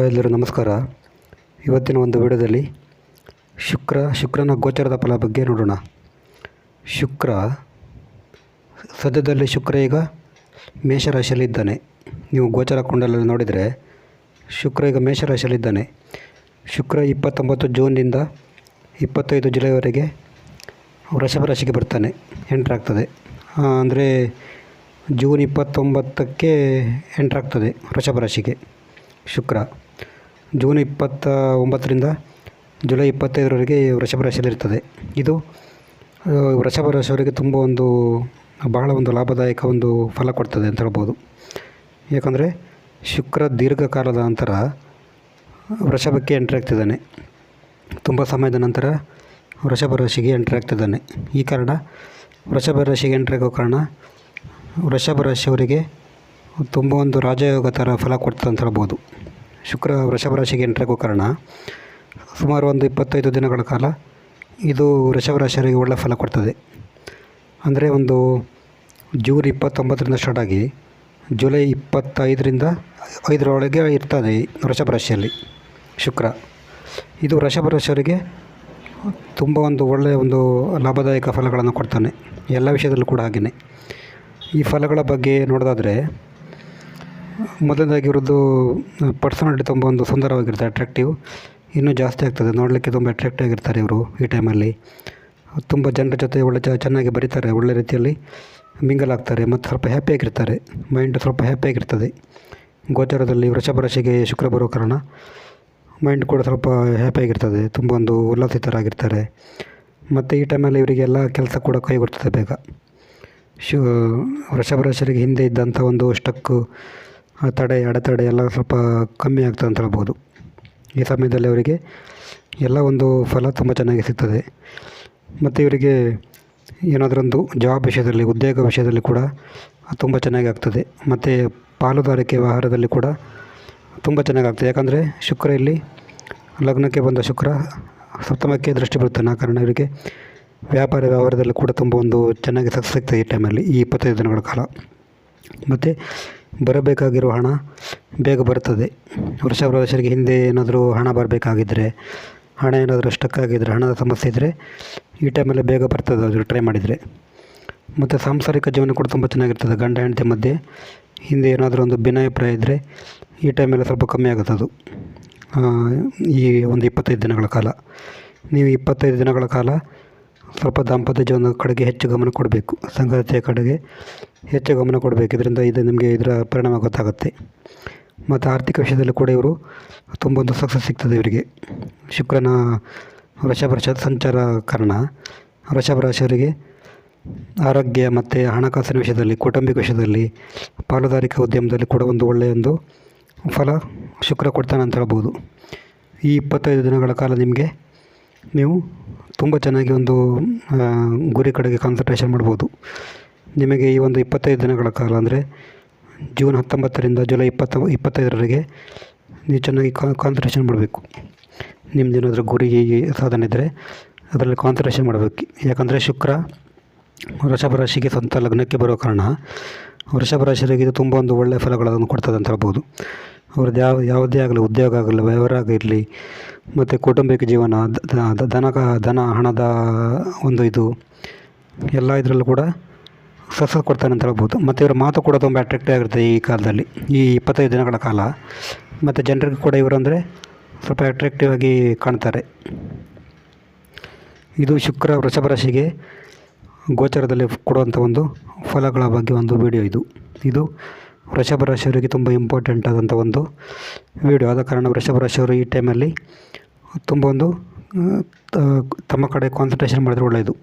ಎಲ್ಲರೂ, ನಮಸ್ಕಾರ. ಇವತ್ತಿನ ಒಂದು ವಿಡಿಯೋದಲ್ಲಿ ಶುಕ್ರ, ಶುಕ್ರನ ಗೋಚರದ ಫಲ ಬಗ್ಗೆ ನೋಡೋಣ. ಶುಕ್ರ, ಸದ್ಯದಲ್ಲಿ ಶುಕ್ರ ಈಗ ಮೇಷರಾಶಿಯಲ್ಲಿದ್ದಾನೆ. ನೀವು ಗೋಚರ ಕುಂಡಲಲ್ಲಿ ನೋಡಿದರೆ ಶುಕ್ರ ಈಗ ಮೇಷರಾಶಿಯಲ್ಲಿದ್ದಾನೆ. ಶುಕ್ರ ಇಪ್ಪತ್ತೊಂಬತ್ತು ಜೂನ್ನಿಂದ ಇಪ್ಪತ್ತೈದು ಜುಲೈವರೆಗೆ ವೃಷಭ ರಾಶಿಗೆ ಬರ್ತಾನೆ. ಎಂಟ್ರಾಗ್ತದೆ ಅಂದರೆ ಜೂನ್ ಇಪ್ಪತ್ತೊಂಬತ್ತಕ್ಕೆ ಎಂಟ್ರಾಗ್ತದೆ ವೃಷಭ ರಾಶಿಗೆ ಶುಕ್ರ. ಜೂನ್ ಇಪ್ಪತ್ತ ಒಂಬತ್ತರಿಂದ ಜುಲೈ ಇಪ್ಪತ್ತೈದರವರೆಗೆ ವೃಷಭ ರಾಶಿಯಲ್ಲಿರ್ತದೆ ಇದು ವೃಷಭ ರಾಶಿಯವರಿಗೆ ತುಂಬ ಒಂದು, ಬಹಳ ಒಂದು ಲಾಭದಾಯಕ ಒಂದು ಫಲ ಕೊಡ್ತದೆ ಅಂತ ಹೇಳ್ಬೋದು. ಯಾಕಂದರೆ ಶುಕ್ರ ದೀರ್ಘಕಾಲದ ನಂತರ ವೃಷಭಕ್ಕೆ ಎಂಟ್ರಿ ಆಗ್ತಿದ್ದಾನೆ. ತುಂಬ ಸಮಯದ ನಂತರ ವೃಷಭ ರಾಶಿಗೆ ಎಂಟ್ರಿ ಆಗ್ತಿದ್ದಾನೆ. ಈ ಕಾರಣ ವೃಷಭ ರಾಶಿಗೆ ಎಂಟ್ರಿ ಆಗೋ ಕಾರಣ ವೃಷಭ ರಾಶಿಯವರಿಗೆ ತುಂಬ ಒಂದು ರಾಜಯೋಗ ಥರ ಫಲ ಕೊಡ್ತದೆ ಅಂತ ಹೇಳ್ಬೋದು. ಶುಕ್ರ ವೃಷಭ ರಾಶಿಗೆ ಎಂಟ್ರಿ ಆಗೋ ಕಾರಣ. ಸುಮಾರು ಒಂದು ಇಪ್ಪತ್ತೈದು ದಿನಗಳ ಕಾಲ ಇದು ವೃಷಭ ರಾಶಿಯವರಿಗೆ ಒಳ್ಳೆಯ ಫಲ ಕೊಡ್ತದೆ. ಅಂದರೆ ಒಂದು ಜೂನ್ ಇಪ್ಪತ್ತೊಂಬತ್ತರಿಂದ ಸ್ಟಾರ್ಟ್ ಆಗಿ ಜುಲೈ ಇಪ್ಪತ್ತೈದರಿಂದ ಐದರೊಳಗೆ ಇರ್ತದೆ ವೃಷಭ ರಾಶಿಯಲ್ಲಿ ಶುಕ್ರ. ಇದು ವೃಷಭ ರಾಶಿಯವರಿಗೆ ತುಂಬ ಒಂದು ಒಳ್ಳೆಯ ಒಂದು ಲಾಭದಾಯಕ ಫಲಗಳನ್ನು ಕೊಡ್ತಾನೆ. ಎಲ್ಲ ವಿಷಯದಲ್ಲೂ ಕೂಡ ಹಾಗೆಯೇ ಈ ಫಲಗಳ ಬಗ್ಗೆ ನೋಡೋದಾದರೆ ಮೊದಲನೇದಾಗಿ ಇವ್ರದ್ದು ಪರ್ಸನಾಲಿಟಿ ತುಂಬ ಒಂದು ಸುಂದರವಾಗಿರ್ತದೆ ಅಟ್ರಾಕ್ಟಿವ್ ಇನ್ನೂ ಜಾಸ್ತಿ ಆಗ್ತದೆ, ನೋಡಲಿಕ್ಕೆ ತುಂಬ ಅಟ್ರಾಕ್ಟಿವ್ ಆಗಿರ್ತಾರೆ ಇವರು ಈ ಟೈಮಲ್ಲಿ ತುಂಬ ಜನರ ಜೊತೆ ಒಳ್ಳೆ ಚೆನ್ನಾಗಿ ಬರೀತಾರೆ, ಒಳ್ಳೆ ರೀತಿಯಲ್ಲಿ ಮಿಂಗಲ್ ಆಗ್ತಾರೆ, ಮತ್ತು ಸ್ವಲ್ಪ ಹ್ಯಾಪಿಯಾಗಿರ್ತಾರೆ ಮೈಂಡ್ ಸ್ವಲ್ಪ ಹ್ಯಾಪಿಯಾಗಿರ್ತದೆ ಗೋಚರದಲ್ಲಿ ವೃಷಭ ರಾಶಿಗೆ ಶುಕ್ರ ಬರೋ ಕಾರಣ ಮೈಂಡ್ ಕೂಡ ಸ್ವಲ್ಪ ಹ್ಯಾಪಿಯಾಗಿರ್ತದೆ ತುಂಬ ಒಂದು ಉಲ್ಲಾಸಿತರಾಗಿರ್ತಾರೆ. ಮತ್ತು ಈ ಟೈಮಲ್ಲಿ ಇವರಿಗೆಲ್ಲ ಕೆಲಸ ಕೂಡ ಕೈಗೊಡ್ತದೆ ಬೇಗ. ಶು ವೃಷಭ ರಾಶಿಯರಿಗೆ ಹಿಂದೆ ಇದ್ದಂಥ ಒಂದು ಸ್ಟಕ್ಕು ತಡೆ, ಅಡೆತಡೆ ಎಲ್ಲ ಸ್ವಲ್ಪ ಕಮ್ಮಿ ಆಗ್ತದೆ ಅಂತ ಹೇಳ್ಬೋದು. ಈ ಸಮಯದಲ್ಲಿ ಅವರಿಗೆ ಎಲ್ಲ ಒಂದು ಫಲ ತುಂಬ ಚೆನ್ನಾಗಿ ಸಿಗ್ತದೆ. ಮತ್ತು ಇವರಿಗೆ ಏನಾದರೊಂದು ಜಾಬ್ ವಿಷಯದಲ್ಲಿ, ಉದ್ಯೋಗ ವಿಷಯದಲ್ಲಿ ಕೂಡ ತುಂಬ ಚೆನ್ನಾಗಿ ಆಗ್ತದೆ. ಮತ್ತು ಪಾಲುದಾರಿಕೆ ವ್ಯವಹಾರದಲ್ಲಿ ಕೂಡ ತುಂಬ ಚೆನ್ನಾಗಿ ಆಗ್ತದೆ. ಯಾಕಂದರೆ ಶುಕ್ರ ಇಲ್ಲಿ ಲಗ್ನಕ್ಕೆ ಬಂದ ಶುಕ್ರ ಸಪ್ತಮಕ್ಕೆ ದೃಷ್ಟಿ ಬೀಳ್ತಾನೆ ಆ ಕಾರಣ ಇವರಿಗೆ ವ್ಯಾಪಾರ ವ್ಯವಹಾರದಲ್ಲಿ ಕೂಡ ತುಂಬ ಒಂದು ಚೆನ್ನಾಗಿ ಸಕ್ಸಸ್ ಸಿಗ್ತದೆ ಈ ಟೈಮಲ್ಲಿ ಈ ಇಪ್ಪತ್ತೈದು ದಿನಗಳ ಕಾಲ. ಮತ್ತು ಬರಬೇಕಾಗಿರೋ ಹಣ ಬೇಗ ಬರ್ತದೆ. ವರ್ಷ ರಾಶಿಯವರಿಗೆ ಹಿಂದೆ ಏನಾದರೂ ಹಣ ಬರಬೇಕಾಗಿದ್ದರೆ ಹಣ ಏನಾದರೂ ಸ್ಟಕ್ ಆಗಿದ್ದರೆ ಹಣದ ಸಮಸ್ಯೆ ಇದ್ದರೆ ಈ ಟೈಮಲ್ಲಿ ಬೇಗ ಬರ್ತದೆ ಅವರು ಟ್ರೈ ಮಾಡಿದರೆ. ಮತ್ತು ಸಾಂಸಾರಿಕ ಜೀವನ ಕೂಡ ತುಂಬ ಚೆನ್ನಾಗಿರ್ತದೆ. ಗಂಡ, ಹೆಂಡತಿ ಮಧ್ಯೆ ಹಿಂದೆ ಏನಾದರೂ ಒಂದು ಭಿನ್ನಾಭಿಪ್ರಾಯ ಇದ್ದರೆ ಈ ಟೈಮಲ್ಲಿ ಸ್ವಲ್ಪ ಕಮ್ಮಿ ಆಗುತ್ತೆ ಅದು. ಈ ಒಂದು ಇಪ್ಪತ್ತೈದು ದಿನಗಳ ಕಾಲ. ನೀವು ಇಪ್ಪತ್ತೈದು ದಿನಗಳ ಕಾಲ ಸ್ವಲ್ಪ ದಾಂಪತ್ಯ ಜೀವನದ ಕಡೆಗೆ ಹೆಚ್ಚು ಗಮನ ಕೊಡಬೇಕು. ಸಂಗಾತಿಯ ಕಡೆಗೆ ಹೆಚ್ಚು ಗಮನ ಕೊಡಬೇಕು. ಇದರಿಂದ ಇದು ನಿಮಗೆ ಇದರ ಪರಿಣಾಮ ಗೊತ್ತಾಗುತ್ತೆ. ಮತ್ತು ಆರ್ಥಿಕ ವಿಷಯದಲ್ಲಿ ಕೂಡ ಇವರು ತುಂಬ ಒಂದು ಸಕ್ಸಸ್ ಸಿಗ್ತದೆ ಇವರಿಗೆ. ಶುಕ್ರನ ವೃಷಭ ಸಂಚಾರ ಕಾರಣ. ವೃಷಭ ರಾಶಿಯವರಿಗೆ ಆರೋಗ್ಯ ಮತ್ತು ಹಣಕಾಸಿನ ವಿಷಯದಲ್ಲಿ, ಕೌಟುಂಬಿಕ ವಿಷಯದಲ್ಲಿ, ಪಾಲುದಾರಿಕೆ ಉದ್ಯಮದಲ್ಲಿ ಕೂಡ ಒಂದು ಒಳ್ಳೆಯ ಒಂದು ಫಲ ಶುಕ್ರ ಕೊಡ್ತಾನೆ ಅಂತ ಹೇಳ್ಬೋದು. ಈ ಇಪ್ಪತ್ತೈದು ದಿನಗಳ ಕಾಲ ನಿಮಗೆ ನೀವು ತುಂಬ ಚೆನ್ನಾಗಿ ಒಂದು ಗುರಿ ಕಡೆಗೆ ಕಾನ್ಸಂಟ್ರೇಷನ್ ಮಾಡ್ಬೋದು. ನಿಮಗೆ ಈ ಒಂದು ಇಪ್ಪತ್ತೈದು ದಿನಗಳ ಕಾಲ ಅಂದರೆ ಜೂನ್ ಹತ್ತೊಂಬತ್ತರಿಂದ ಜುಲೈ ಇಪ್ಪತ್ತ, ಇಪ್ಪತ್ತೈದರವರೆಗೆ ನೀವು ಚೆನ್ನಾಗಿ ಕಾನ್ಸಂಟ್ರೇಷನ್ ಮಾಡಬೇಕು. ನಿಮ್ಮದು ಏನಾದರೂ ಗುರಿ ಸಾಧನೆ ಇದ್ದರೆ ಅದರಲ್ಲಿ ಕಾನ್ಸಂಟ್ರೇಷನ್ ಮಾಡಬೇಕು. ಯಾಕಂದರೆ ಶುಕ್ರ ವೃಷಭ ರಾಶಿಗೆ ಸ್ವಂತ ಲಗ್ನಕ್ಕೆ ಬರೋ ಕಾರಣ. ವೃಷಭ ರಾಶಿಯವರಿಗೆ ಇದು ತುಂಬ ಒಂದು ಒಳ್ಳೆಯ ಫಲಗಳನ್ನು ಕೊಡ್ತದೆ ಅಂತ ಹೇಳ್ಬೋದು. ಅವ್ರದ್ದು ಯಾವ, ಯಾವುದೇ ಆಗಲಿ, ಉದ್ಯೋಗ ಆಗಲಿ, ವ್ಯವಹಾರ ಆಗಿರಲಿ ಮತ್ತು ಕೌಟುಂಬಿಕ ಜೀವನ ದನ ದನ ಹಣದ ಒಂದು ಇದು, ಎಲ್ಲ ಇದರಲ್ಲೂ ಕೂಡ ಸಕ್ಸಸ್ ಕೊಡ್ತಾನೆ ಅಂತ ಹೇಳ್ಬೋದು. ಮತ್ತು ಇವರ ಮಾತು ಕೂಡ ತುಂಬ ಅಟ್ರಾಕ್ಟಿವ್ ಆಗಿರುತ್ತೆ ಈ ಕಾಲದಲ್ಲಿ, ಈ ಇಪ್ಪತ್ತೈದು ದಿನಗಳ ಕಾಲ. ಮತ್ತು ಜನರಿಗೆ ಕೂಡ ಇವರು ಅಂದರೆ ಸ್ವಲ್ಪ ಅಟ್ರಾಕ್ಟಿವ್ ಆಗಿ ಕಾಣ್ತಾರೆ. ಇದು ಶುಕ್ರ ವೃಷಭ ರಾಶಿಗೆ ಗೋಚರದಲ್ಲಿ ಕೊಡುವಂಥ ಒಂದು ಫಲಗಳ ಬಗ್ಗೆ ಒಂದು ವಿಡಿಯೋ ಇದು. ಇದು ವೃಷಭ ರಾಶಿಯವರಿಗೆ ತುಂಬ ಇಂಪಾರ್ಟೆಂಟ್ ಆದಂಥ ಒಂದು ವಿಡಿಯೋ ಆದ ಕಾರಣ ವೃಷಭ ರಾಶಿಯವರು ಈ ಟೈಮಲ್ಲಿ ತುಂಬ ಒಂದು ತಮ್ಮ ಕಡೆ ಕಾನ್ಸಂಟ್ರೇಷನ್ ಮಾಡಿದ್ರೆ ಒಳ್ಳೆಯದು